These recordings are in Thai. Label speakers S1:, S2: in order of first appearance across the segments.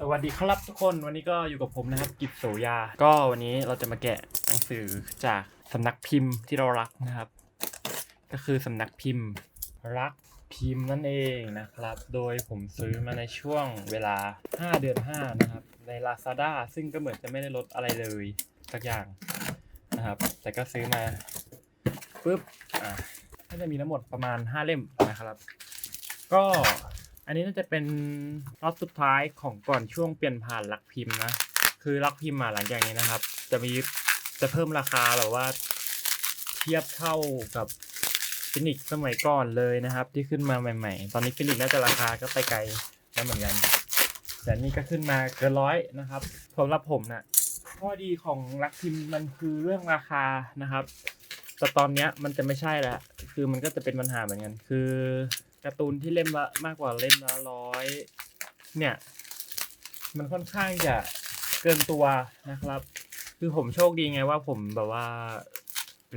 S1: สวัสดีครับทุกคนวันนี้ก็อยู่กับผมนะครับ กิจโสยา ก็วันนี้เราจะมาแกะหนังสือจากสำนักพิมพ์ที่เรารักนะครับ ก็คือสำนักพิมพ์รักพิมพ์นั่นเองนะครับ โดยผมซื้อมาในช่วงเวลา 5 เดือน 5 นะครับ ใน Lazada ซึ่งก็เหมือนจะไม่ได้ลดอะไรเลยสักอย่างนะครับ แต่ก็ซื้อมาปุ๊บอ่าก็จะมีทั้งหมดประมาณ 5 เล่มนะครับ ก็ อันนี้น่าจะเป็นรอบสุดท้ายของก่อนช่วงเปลี่ยนผ่านลักพิมพ์นะ คือลักพิมพ์มาหลังจากนี้นะครับ จะมีจะเพิ่มราคาแบบว่าเทียบเท่ากับฟินิกสมัยก่อนเลยนะครับ ที่ขึ้นมาใหม่ ๆ ตอนนี้ฟินิกน่าจะราคาก็ไปไกลแล้วเหมือนกัน แต่นี่ก็ขึ้นมาเกินร้อยนะครับสำหรับผมนะข้อดีของลักพิมพ์มันคือเรื่องราคานะครับ แต่ตอนเนี้ยมันจะไม่ใช่แล้วคือมันก็จะเป็นปัญหาเหมือนกัน คือ การ์ตูนที่เล่มละมากกว่าเล่มละร้อยเนี่ย มันค่อนข้างจะเกินตัวนะครับ คือผมโชคดีไงว่าผมแบบว่า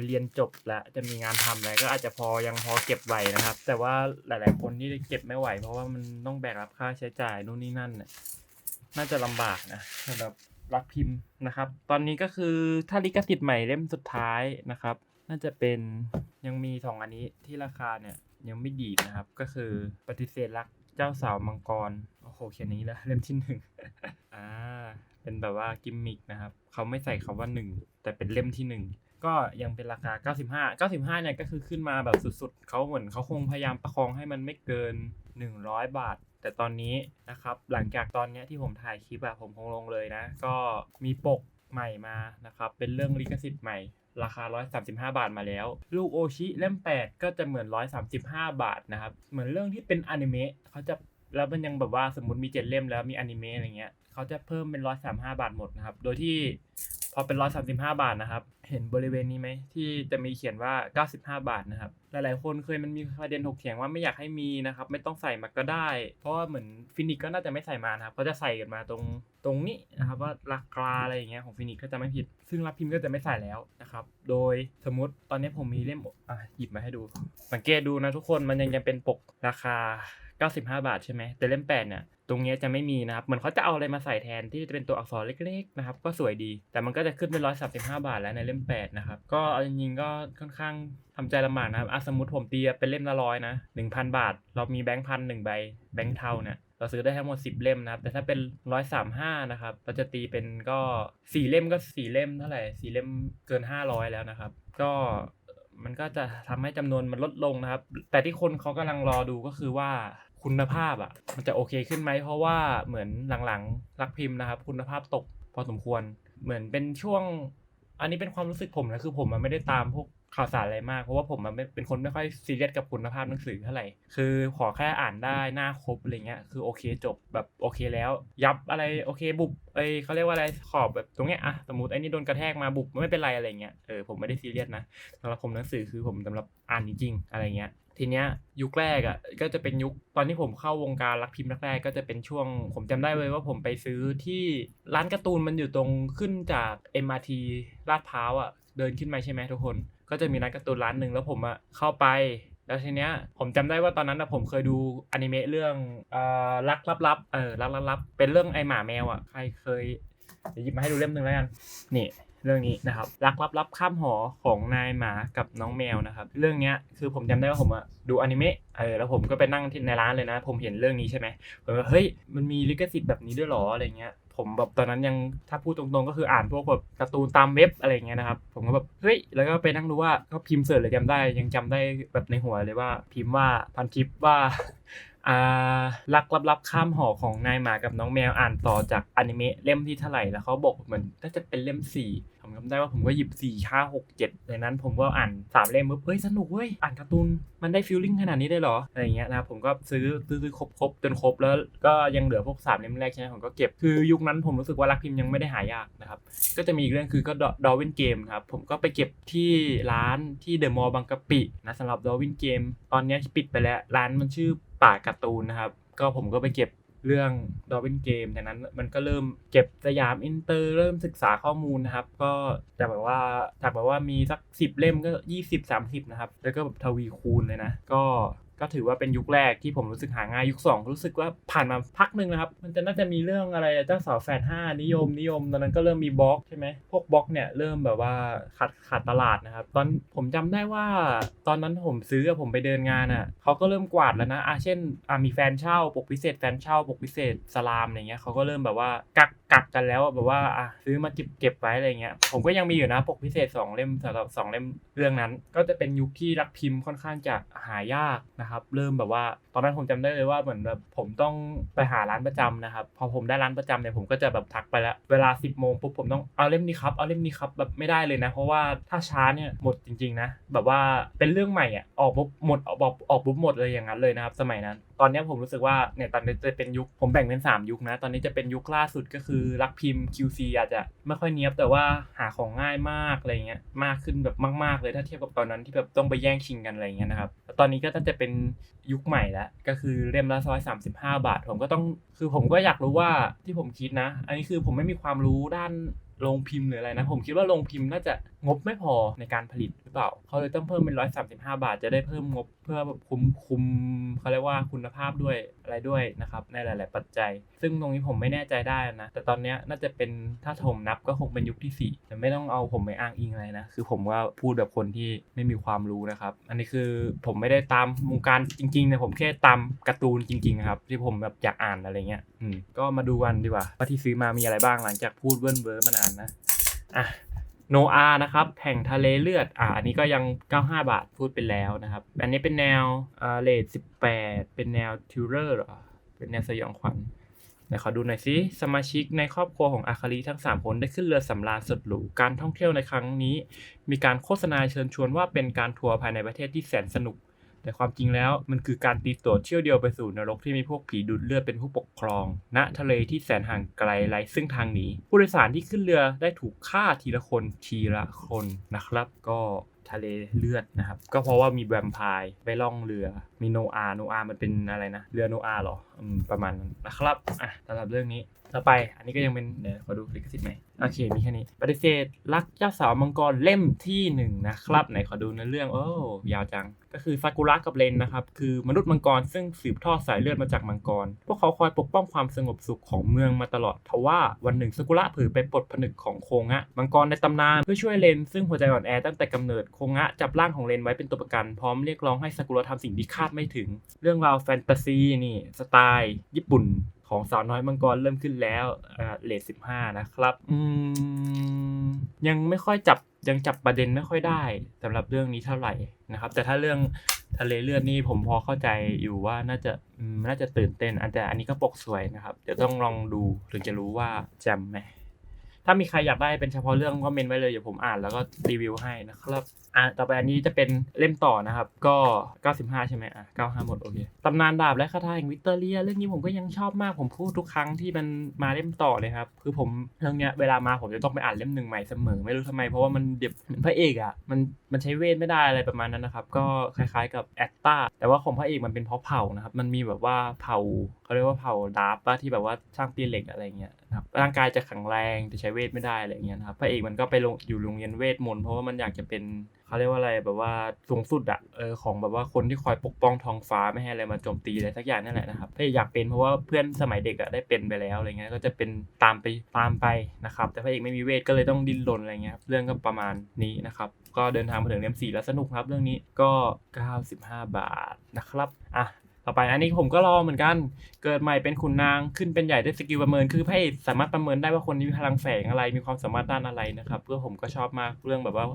S1: เรียนจบแล้วจะมีงานทำแล้วก็อาจจะพอยังพอเก็บไหวนะครับ แต่ว่าหลาย ๆ คนที่เก็บไม่ไหว เพราะว่ามันต้องแบกรับค่าใช้จ่ายนู่นนี่นั่นเนี่ยน่าจะลำบากนะสำหรับรักพิมพ์นะครับ ตอนนี้ก็คือถ้าลิขสิทธิ์ใหม่เล่มสุดท้ายนะครับ น่าจะเป็นยังมีสองอันนี้ที่ราคาเนี่ย ยังไม่ดีดนะครับ ก็คือปฏิเสธรักเจ้าสาวมังกร โอ้โหเขียนอย่างนี้แล้วเล่มที่หนึ่งอ่าเป็นแบบว่ากิมมิกนะครับเขาไม่ใส่คำว่าหนึ่งแต่เป็นเล่มที่หนึ่งก็ยังเป็นราคา 95 95 เนี่ยก็คือขึ้นมาแบบสุดๆ เขาเหมือนเขาคงพยายามประคองให้มันไม่เกิน 100 บาท แต่ตอนนี้นะครับ หลังจากตอนเนี้ยที่ผมถ่ายคลิปอะผมคงลงเลยนะ ก็มีปก ใหม่มานะครับ เป็นเรื่องลิขสิทธิ์ใหม่ ราคา 135 บาทมาแล้ว ลูกโอชิเล่ม 8 ก็จะเหมือน 135 บาทนะครับ เหมือนเรื่องที่เป็นอนิเมะเขาจะแล้วมันยังแบบว่าสมมติมี 7 เล่มแล้วมีอนิเมะอะไรเงี้ยเขาจะเพิ่มเป็น 135 บาทหมดนะครับ โดยที่ พอเป็น135บห้าบาทนะครับ เห็นบริเวณนี้ไหมที่จะมีเขียนว่า95บห้าบาทนะครับ หลายๆ คนเคยมันมีประเด็นถกเถียงว่าไม่อยากให้มีนะครับ ไม่ต้องใส่มาก็ได้ เพราะว่าเหมือนฟินิกก็น่าจะไม่ใส่มานะครับเขาจะใส่กันมาตรงตรงนี้นะครับว่าราคาอะไรอย่างเงี้ยของฟินิกก็จะไม่ผิด ซึ่งรับพิมพ์ก็จะไม่ใส่แล้วนะครับ โดยสมมติตอนนี้ผมมีเล่มอะหยิบมาให้ดู สังเกตดูนะทุกคนมันยังยังเป็นปกราคา 95 บาทใช่ไหมแต่เล่ม8เนี่ยตรงเนี้ยจะไม่มีนะครับเหมือนเขาจะเอาอะไรมาใส่แทนที่จะเป็นตัวอักษรเล็กๆนะครับก็สวยดี แต่มันก็จะขึ้นเป็น135บาทแล้วในเล่ม8นะครับก็เอาจริงๆก็ค่อนข้างทำใจลำบากนะครับอะสมมติผมตีเป็นเล่มละร้อยนะ1,000บาท เรามีแบงค์พันหนึ่งใบแบงค์เทาเนี่ยเราซื้อได้ทั้งหมด10เล่มนะครับแต่ถ้าเป็น135นะครับเราจะตีเป็นก็4เล่มก็4เล่มเท่าไหร่4เล่มเกิน500แล้วนะครับ ก็มันก็จะทำให้จำนวนมันลดลงนะครับ แต่ที่คนเขากำลังรอดูก็คือว่า คุณภาพอะมันจะโอเคขึ้นไหมเพราะว่าเหมือนหลังๆรักพิมพ์นะครับ คุณภาพตกพอสมควร เหมือนเป็นช่วง อันนี้เป็นความรู้สึกผมนะคือผมมันไม่ได้ตามพวกข่าวสารอะไรมาก เพราะว่าผมมันเป็นคนไม่ค่อยซีเรียสกับคุณภาพหนังสือเท่าไหร่คือขอแค่อ่านได้หน้าครบอะไรเงี้ยคือโอเคจบแบบโอเคแล้ว ยับอะไรโอเคบุบเอ้ยเขาเรียกว่าอะไรขอบแบบตรงเนี้ยอะสมมติไอ้นี่โดนกระแทกมาบุบไม่เป็นไรอะไรเงี้ยเออผมไม่ได้ซีเรียสนะสำหรับผมหนังสือคือผมสำหรับอ่านจริงๆอะไรเงี้ย ทีเนี้ยยุคแรกอะก็จะเป็นยุคตอนที่ผมเข้าวงการรักพิมพ์แรกๆก็จะเป็นช่วง ผมจำได้เลยว่าผมไปซื้อที่ร้านการ์ตูนมันอยู่ตรงขึ้นจาก MRT ลาดพร้าวอะเดินขึ้นมาใช่ไหมทุกคน ก็จะมีร้านการ์ตูนร้านหนึ่งแล้วผมอะเข้าไป แล้วทีเนี้ยผมจำได้ว่าตอนนั้นนะผมเคยดูอนิเมะเรื่องอ่อรักลับๆเออรักลับๆเป็นเรื่องไอหมาแมวอะใครเคยเดี๋ยวหยิบมาให้ดูเล่มหนึ่งแล้วกันนี่ เรื่องนี้นะครับรักลับๆข้ามหอของนายหมากับน้องแมวนะครับ เรื่องเนี้ยคือผมจำได้ว่าผมอะดูอนิเมะเออแล้วผมก็ไปนั่งที่ในร้านเลยนะ ผมเห็นเรื่องนี้ใช่ไหมผมว่าเฮ้ยมันมีลิขสิทธิ์แบบนี้ด้วยหรออะไรเงี้ยผมแบบตอนนั้นยังถ้าพูดตรงๆก็คืออ่านพวกแบบการ์ตูนตามเว็บอะไรเงี้ยนะครับผมก็แบบเฮ้ยแล้วก็ไปนั่งดูว่าก็พิมพ์เสิร์ชเลยจำได้ ยังจำได้แบบในหัวเลยว่าพิมพ์ว่าพันทิปว่า อารักลับๆข้ามหอของนายหมากับน้องแมวอ่านต่อจากอนิเมะเล่มที่เท่าไหร่แล้วเขาบอกเหมือนน่าจะเป็นเล่มสี่ผมจำได้ว่าผมก็หยิบสี่ห้าหกเจ็ดในนั้นผมก็อ่านสามเล่มปุ๊บเฮ้ยสนุกเว้ยอ่านการ์ตูนมันได้ฟีลลิ่งขนาดนี้ได้เหรออะไรอย่างเงี้ยนะผมก็ซื้อซื้อซื้อครบครบจนครบแล้วก็ยังเหลือพวกสามเล่มแรกใช่ไหมผมก็เก็บคือยุคนั้นผมรู้สึกว่ารักพิมพ์ยังไม่ได้หายากนะครับก็จะมีอีกเรื่องคือก็ดอวินเกมครับผมก็ไปเก็บที่ร้านที่เดอะมอลล์บางกะปินะสำหรับดอวินเกมตอนนี้ปิดไปแล้วร้านมันชื่อ ป่าการ์ตูนนะครับ ก็ผมก็ไปเก็บเรื่องดอวินเกมจากนั้นมันก็เริ่มเก็บสยามอินเตอร์เริ่มศึกษาข้อมูลนะครับ ก็จากแบบว่าจากแบบว่ามีสักสิบเล่มก็ยี่สิบสามสิบนะครับ แล้วก็แบบทวีคูณเลยนะ ก็ ก็ถือว่าเป็นยุคแรกที่ผมรู้สึกหาง่ายยุคสองรู้สึกว่าผ่านมาพักหนึ่งนะครับ มันจะน่าจะมีเรื่องอะไรเจ้าสาวแฝดห้านิยมนิยม ตอนนั้นก็เริ่มมีบล็อกใช่ไหมพวกบล็อกเนี่ยเริ่มแบบว่าขาดขาดตลาดนะครับ ตอนผมจำได้ว่า ตอนนั้นผมซื้อผมไปเดินงานอะเขาก็เริ่มกวาดแล้วนะอะเช่นอะมีแฟนเช่าปกพิเศษแฟนเช่าปกพิเศษสลามอะไรเงี้ยเขาก็เริ่มแบบว่ากักกักกันแล้วแบบว่าอะซื้อมาเก็บเก็บไว้อะไรเงี้ย ผมก็ยังมีอยู่นะปกพิเศษสองเล่มสำหรับสองเล่มเรื่องนั้น ก็จะเป็นยุคที่รักพิมพ์ค่อนข้างจะหายากนะครับ เริ่มแบบว่า อนนั้นผมจำได้เลยว่าเหมือนแบบผมต้องไปหาร้านประจำนะครับ พอผมได้ร้านประจำเนี่ยผมก็จะแบบทักไปแล้ว เวลา 10บโมงปุ๊บผมต้องเอาเล่มนี้ครับ เอาเล่มนี้ครับแบบไม่ได้เลยนะ เพราะว่าถ้าช้าเนี่ยหมดจริงๆนะ แบบว่าเป็นเรื่องใหม่อะออกปุ๊บหมดออกออกปุ๊บหมดเลยอย่างนั้นเลยนะครับ สมัยนั้น ตอนนี้ผมรู้สึกว่าเนี่ยตอนนี้จะเป็นยุคผมแบ่งเป็น 3 ยุคนะ ตอนนี้จะเป็นยุคล่าสุดก็คือรักพิมพ์ QC อาจจะไม่ค่อยเนี้ยบแต่ว่าหาของง่ายมากอะไรเงี้ยมากขึ้นแบบมาก ๆเลยถ้าเทียบกับตอนนั้นที่แบบต้องไปแย่งชิงกันอะไรเงี้ยนะครับตอนนี้ก็น่าจะเป็นยุคใหม่แล้วก็คือเล่มละร้อยสามสิบห้าบาท ผมก็ต้องคือผมก็อยากรู้ว่าที่ผมคิดนะ อันนี้คือผมไม่มีความรู้ด้านโรงพิมพ์หรืออะไรนะ ผมคิดว่าโรงพิมพ์น่าจะ งบไม่พอในการผลิตหรือเปล่า เขาเลยต้องเพิ่มเป็นร้อยสามสิบห้าบาท จะได้เพิ่มงบเพื่อแบบคุมคุมเขาเรียกว่าคุณภาพด้วยอะไรด้วยนะครับในหลาย ๆ ปัจจัย ซึ่งตรงนี้ผมไม่แน่ใจได้นะ แต่ตอนนี้น่าจะเป็นถ้าผมนับก็คงเป็นยุคที่สี่แต่ไม่ต้องเอาผมไปอ้างอิงอะไรนะ คือผมว่าพูดแบบคนที่ไม่มีความรู้นะครับ อันนี้คือผมไม่ได้ตามวงการจริงๆนะผมแค่ตามการ์ตูนจริง ๆ ครับ ที่ผมแบบอยากอ่านอะไรเงี้ยอืมก็มาดูกันดีกว่าว่าที่ซื้อมามีอะไรบ้างหลังจากพูดเวิ้นเว้อมานานนะอะ โนอานะครับแห่งทะเลเลือด อ่าอันนี้ก็ยัง 95 บาทพูดไปแล้วนะครับ อันนี้เป็นแนวอ่าเลท18 เป็นแนวทิวเลอร์เหรอ เป็นแนวสยองขวัญเดี๋ยวขอดูหน่อยสิสมาชิกในครอบครัวของอาคาลีทั้ง 3 คนได้ขึ้นเรือสำราญสุดหรู การท่องเที่ยวในครั้งนี้ มีการโฆษณาเชิญชวนว่าเป็นการทัวร์ภายในประเทศที่แสนสนุก แต่ความจริงแล้วมันคือการตีตัวเที่ยวเดียวไปสู่นรกที่มีพวกผีดูดเลือดเป็นผู้ปกครอง ณทะเลที่แสนห่างไกลไร้ซึ่งทางหนีผู้โดยสารที่ขึ้นเรือได้ถูกฆ่าทีละคนทีละคนนะครับ ก็ทะเลเลือดนะครับ ก็เพราะว่ามีแวมไพร์ไปล่องเรือมีโนอาโนอามันเป็นอะไรนะ เรือโนอาหรอประมาณนั้นนะครับอะสำหรับเรื่องนี้ ต่อไปอันนี้ก็ยังเป็นเดี๋ยวขอดูลิขสิทธิ์ไหมโอเคมีแค่นี้ปฏิเสธรักเจ้าสาวมังกรเล่มที่หนึ่งนะครับไหนขอดูในอเรื่องโอ้ยาวจัง ก็คือซากุระกับเรนนะครับคือมนุษย์มังกรซึ่งสืบทอดสายเลือดมาจากมังกร พวกเขาคอยปกป้องความสงบสุขของเมืองมาตลอดทว่าวันหนึ่งซากุระเผลอไปปลดผนึกของโคงะมังกรในตำนานเพื่อช่วยเรนซึ่งหัวใจอ่อนแอตั้งแต่กำเนิดโคงะจับร่างของเรนไว้เป็นตัวประกัน พร้อมเรียกร้องให้ซากุระทำสิ่งที่คาดไม่ถึง เรื่องราวแฟนตาซีนี่สไตล์ ญี่ปุ่น ของสาวน้อยมังกรเริ่มขึ้นแล้วเลทสิบห้านะครับอืมยังไม่ค่อยจับยังจับประเด็นไม่ค่อยได้สำหรับเรื่องนี้เท่าไหร่นะครับ แต่ถ้าเรื่องทะเลเลือดนี่ผมพอเข้าใจอยู่ว่าน่าจะน่าจะตื่นเต้นอันแต่อันนี้ก็ปกสวยนะครับเดี๋ยวต้องลองดูถึงจะรู้ว่าแจมไหมถ้ามีใครอยากได้เป็นเฉพาะเรื่องก็เมนไว้เลยเดี๋ยวผมอ่านแล้วก็รีวิวให้นะครับ อะต่อไปอันนี้จะเป็นเล่มต่อนะครับ ก็ 95 ใช่ไหมอะ 95 หมด โอเค ตำนานดาบและคาถาแห่งวิกตอเรีย เรื่องนี้ผมก็ยังชอบมาก ผมพูดทุกครั้งที่มันมาเล่มต่อเลยครับ คือผมเรื่องเนี้ยเวลามาผมจะต้องไปอ่านเล่มหนึ่งใหม่เสมอ ไม่รู้ทำไม เพราะว่ามันเด็บเหมือนพระเอกอะ มัน มันใช้เวทไม่ได้อะไรประมาณนั้นนะครับ ก็คล้ายๆกับแอตตาแต่ว่าของพระเอกมันเป็นเพราะเผ่านะครับ มันมีแบบว่าเผ่าเขาเรียกว่าเผ่าดาบปะที่แบบว่าสร้างตีเหล็กอะไรเงี้ยนะครับร่างกายจะแข็งแรงแต่ใช้เวทไม่ได้อะไรเงี้ยนะครับ พระเอกมันก็ไปลงอยู่โรงเรียนเวทมนต์เพราะว่ามันอยากจะเป็นเขาเรียกว่าอะไรแบบว่าสูงสุดอะเออของแบบว่าคนที่คอยปกป้องท้องฟ้าไม่ให้อะไรมาโจมตีอะไรสักอย่างนั่นแหละนะครับพระเอกอยากเป็นเพราะว่าเพื่อนสมัยเด็กอะได้เป็นไปแล้วอะไรเงี้ยก็จะเป็นตามไปตามไปนะครับแต่พระเอกไม่มีเวทก็เลยต้องดิ้นรนอะไรเงี้ยเรื่องก็ประมาณนี้นะครับก็เดินทางมาถึงเล่มสี่แล้วสนุกครับเรื่องนี้ก็ 95 บาทนะครับอะ ต่อไปอันนี้ผมก็รอเหมือนกัน เกิดใหม่เป็นขุนนางขึ้นเป็นใหญ่ด้วยสกิลประเมิน คือพระเอกสามารถประเมินได้ว่าคนนี้มีพลังแฝงอะไร มีความสามารถด้านอะไรนะครับ เพื่อผมก็ชอบมากเรื่องแบบว่า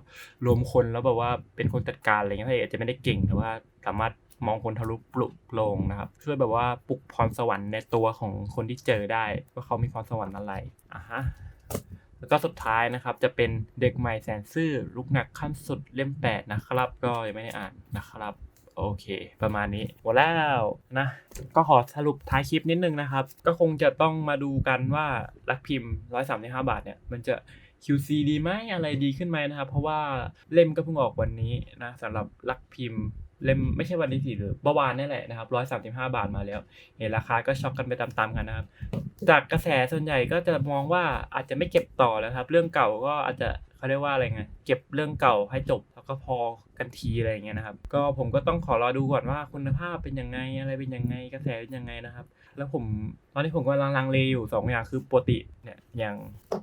S1: รวมคนแล้วแบบว่าเป็นคนจัดการอะไรเงี้ยพระเอกอาจจะไม่ได้เก่งแต่ว่าสามารถมองคนทะลุปลุกโลงนะครับ ช่วยแบบว่าปลุกพรสวรรค์ในตัวของคนที่เจอได้ ว่าเขามีพรสวรรค์อะไรอะฮะแล้วก็สุดท้ายนะครับจะเป็นเด็กใหม่แสนซื่อ ลูกหนักขั้นสุดเล่มแปดนะครับ ก็ยังไม่ได้อ่านนะครับ โอเค ประมาณนี้หมดแล้วนะ ก็ขอสรุปท้ายคลิปนิดนึงนะครับ ก็คงจะต้องมาดูกันว่ารักพิมพ์ 135 บาทเนี่ย มันจะ QC ดีไหมอะไรดีขึ้นไหมนะครับ เพราะว่าเล่มก็เพิ่งออกวันนี้นะสำหรับรักพิมพ์เล่มไม่ใช่วันที่สี่หรือเมื่อวานนี่แหละนะครับ135บาทมาแล้ว เห็นราคาก็ช็อกกันไปตามๆกันนะครับ จากกระแสส่วนใหญ่ก็จะมองว่าอาจจะไม่เก็บต่อแล้วครับ เรื่องเก่าก็อาจจะ เขาเรียกว่าอะไรไงเก็บเรื่องเก่าให้จบแล้วก็พอกันทีอะไรอย่างเงี้ยนะครับ ก็ผมก็ต้องขอรอดูก่อนว่าคุณภาพเป็นยังไงอะไรเป็นยังไงกระแสเป็นยังไงนะครับ แล้วผมตอนนี้ผมกำลังลังเลอยู่สองอย่างคือปกติเนี่ยอย่าง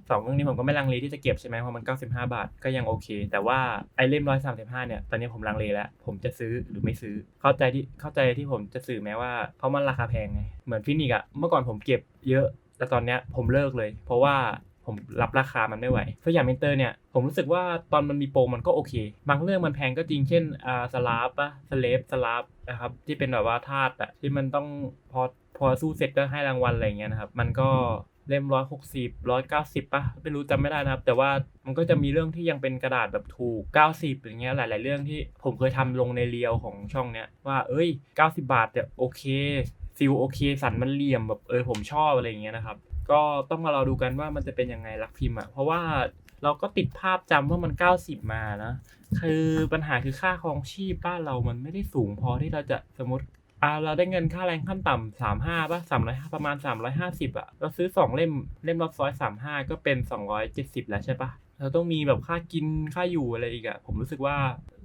S1: สองเรื่องนี้ผมก็ไม่ลังเลที่จะเก็บใช่ไหมเพราะมัน 95 บาทก็ยังโอเค แต่ว่าไอเล่ม135เนี่ยตอนนี้ผมลังเลแล้ว ผมจะซื้อหรือไม่ซื้อเข้าใจที่เข้าใจที่ผมจะสื่อแม้ว่าเพราะมันราคาแพงไงเหมือนฟินิกอะเมื่อก่อนผมเก็บเยอะแต่ตอนเนี้ยผมเลิกเลย เพราะว่า ผมรับราคามันไม่ไหวเพราะอย่างมินเตอร์เนี่ยผมรู้สึกว่าตอนมันมีโปรมันก็โอเค บางเรื่องมันแพงก็จริงเช่นอ่าสลาฟปะสเลฟสลาฟนะครับที่เป็นแบบว่าทาสอะที่มันต้องพอพอสู้เสร็จก็ให้รางวัลอะไรเงี้ยนะครับมันก็เล่มร้อยหกสิบร้อยเก้าสิบป่ะไม่รู้จำไม่ได้นะครับ แต่ว่ามันก็จะมีเรื่องที่ยังเป็นกระดาษแบบถูก 90อย่างเงี้ยหลาย ๆ เรื่องที่ผมเคยทำลงในเรียวของช่องเนี้ยว่าเอ้ย 90 บาทเนี่ยโอเคฟิลโอเคสันมันเหลี่ยมแบบเออผมชอบอะไรเงี้ยนะครับ ก็ต้องมาราดูกันว่ามันจะเป็นยังไงรักพิมพ์อะเพราะว่าเราก็ติดภาพจำว่ามัน 90 มานะ คือปัญหาคือค่าครองชีพบ้านเรามันไม่ได้สูงพอที่เราจะสมมติอ่าเราได้เงินค่าแรงขั้นต่ำสามห้าป่ะสามร้อยประมาณสามร้อยห้าสิบอะ เราซื้อสองเล่มเล่มละร้อยสามห้าก็เป็นสองร้อยเจ็ดสิบแล้วใช่ปะเราต้องมีแบบค่ากินค่าอยู่อะไรอีกอะผมรู้สึกว่า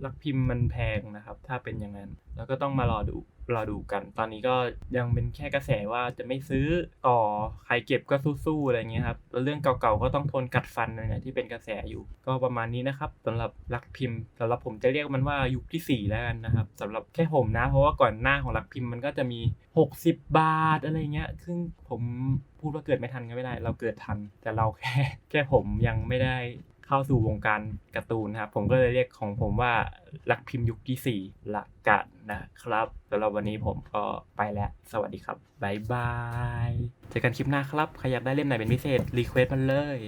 S1: รักพิมพ์มันแพงนะครับ ถ้าเป็นอย่างนั้นแล้วก็ต้องมารอดูรอดูกัน ตอนนี้ก็ยังเป็นแค่กระแสว่าจะไม่ซื้อต่อใครเก็บก็สู้ๆอะไรเงี้ยครับแล้วเรื่องเก่าๆก็ต้องทนกัดฟันนะเนี่ยที่เป็นกระแสอยู่ ก็ประมาณนี้นะครับสำหรับรักพิมพ์สำหรับผมจะเรียกมันว่ายุคที่สี่แล้วกันนะครับสำหรับแค่ผมนะ เพราะว่าก่อนหน้าของรักพิมพ์มันก็จะมี 60 บาทอะไรเงี้ย ซึ่งผมพูดว่าเกิดไม่ทันก็ไม่ได้ เราเกิดทัน แต่เราแค่แค่ผมยังไม่ได้ เข้าสู่วงการการ์ตูนนะครับ ผมก็เลยเรียกของผมว่าลักพิมพ์ยุคที่ 4ละกันนะครับสำหรับวันนี้ผมก็ไปแล้ว สวัสดีครับบ๊ายบาย เจอกันคลิปหน้าครับ ใครอยากได้เล่มไหนเป็นพิเศษ รีเควสต์มันเลย